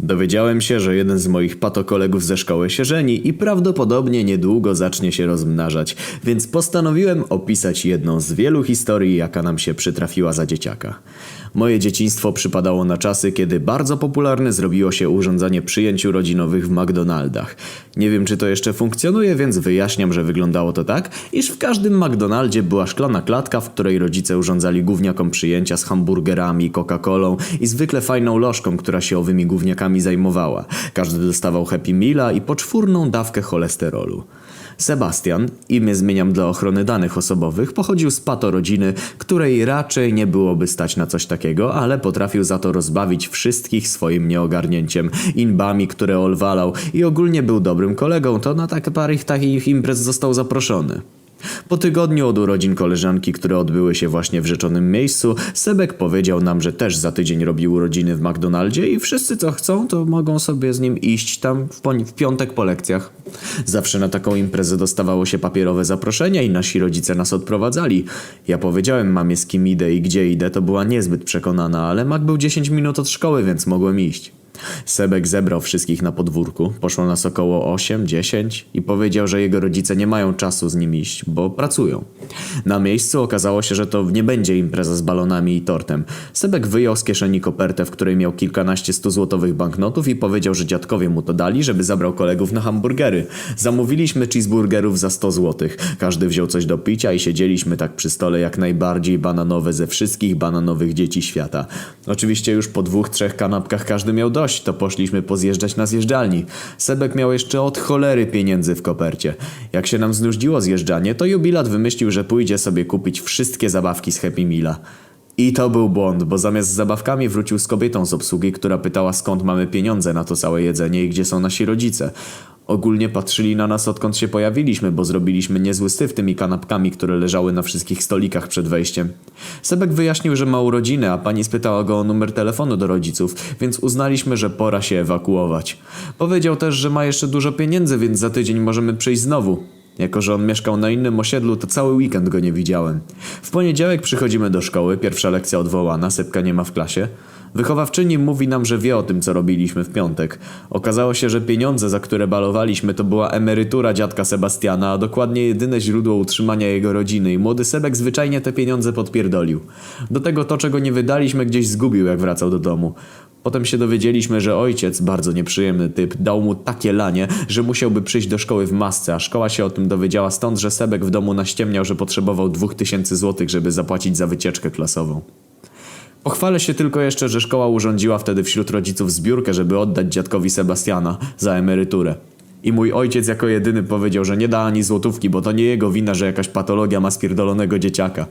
Dowiedziałem się, że jeden z moich patokolegów ze szkoły się żeni i prawdopodobnie niedługo zacznie się rozmnażać, więc postanowiłem opisać jedną z wielu historii, jaka nam się przytrafiła za dzieciaka. Moje dzieciństwo przypadało na czasy, kiedy bardzo popularne zrobiło się urządzanie przyjęć urodzinowych w McDonaldach. Nie wiem, czy to jeszcze funkcjonuje, więc wyjaśniam, że wyglądało to tak, iż w każdym McDonaldzie była szklana klatka, w której rodzice urządzali gówniakom przyjęcia z hamburgerami, Coca-Colą i zwykle fajną lożką, która się owymi gówniakami zajmowała. Każdy dostawał Happy Meala i poczwórną dawkę cholesterolu. Sebastian, imię zmieniam dla ochrony danych osobowych, pochodził z pato rodziny, której raczej nie byłoby stać na coś takiego, ale potrafił za to rozbawić wszystkich swoim nieogarnięciem, inbami, które olwalał i ogólnie był dobrym kolegą, to na tak parę takich imprez został zaproszony. Po tygodniu od urodzin koleżanki, które odbyły się właśnie w rzeczonym miejscu, Sebek powiedział nam, że też za tydzień robi urodziny w McDonaldzie i wszyscy co chcą, to mogą sobie z nim iść tam w, w piątek po lekcjach. Zawsze na taką imprezę dostawało się papierowe zaproszenia i nasi rodzice nas odprowadzali. Ja powiedziałem mamie z kim idę i gdzie idę, to była niezbyt przekonana, ale Mac był 10 minut od szkoły, więc mogłem iść. Sebek zebrał wszystkich na podwórku, poszło nas około 8-10 i powiedział, że jego rodzice nie mają czasu z nim iść, bo pracują. Na miejscu okazało się, że to nie będzie impreza z balonami i tortem. Sebek wyjął z kieszeni kopertę, w której miał kilkanaście stuzłotowych banknotów i powiedział, że dziadkowie mu to dali, żeby zabrał kolegów na hamburgery. Zamówiliśmy cheeseburgerów za 100 złotych. Każdy wziął coś do picia i siedzieliśmy tak przy stole jak najbardziej bananowe ze wszystkich bananowych dzieci świata. Oczywiście już po dwóch, trzech kanapkach każdy miał dość, to poszliśmy pozjeżdżać na zjeżdżalni. Sebek miał jeszcze od cholery pieniędzy w kopercie. Jak się nam znużdziło zjeżdżanie, to jubilat wymyślił, że pójdzie sobie kupić wszystkie zabawki z Happy Meala. I to był błąd, bo zamiast z zabawkami wrócił z kobietą z obsługi, która pytała skąd mamy pieniądze na to całe jedzenie i gdzie są nasi rodzice. Ogólnie patrzyli na nas odkąd się pojawiliśmy, bo zrobiliśmy niezły syf tymi kanapkami, które leżały na wszystkich stolikach przed wejściem. Sebek wyjaśnił, że ma urodziny, a pani spytała go o numer telefonu do rodziców, więc uznaliśmy, że pora się ewakuować. Powiedział też, że ma jeszcze dużo pieniędzy, więc za tydzień możemy przyjść znowu. Jako, że on mieszkał na innym osiedlu, to cały weekend go nie widziałem. W poniedziałek przychodzimy do szkoły, pierwsza lekcja odwołana, Sepka nie ma w klasie. Wychowawczyni mówi nam, że wie o tym, co robiliśmy w piątek. Okazało się, że pieniądze, za które balowaliśmy, to była emerytura dziadka Sebastiana, a dokładnie jedyne źródło utrzymania jego rodziny i młody Sebek zwyczajnie te pieniądze podpierdolił. Do tego to, czego nie wydaliśmy, gdzieś zgubił, jak wracał do domu. Potem się dowiedzieliśmy, że ojciec, bardzo nieprzyjemny typ, dał mu takie lanie, że musiałby przyjść do szkoły w masce, a szkoła się o tym dowiedziała stąd, że Sebek w domu naściemniał, że potrzebował 2000 złotych, żeby zapłacić za wycieczkę klasową. Pochwalę się tylko jeszcze, że szkoła urządziła wtedy wśród rodziców zbiórkę, żeby oddać dziadkowi Sebastiana za emeryturę. I mój ojciec jako jedyny powiedział, że nie da ani złotówki, bo to nie jego wina, że jakaś patologia ma spierdolonego dzieciaka.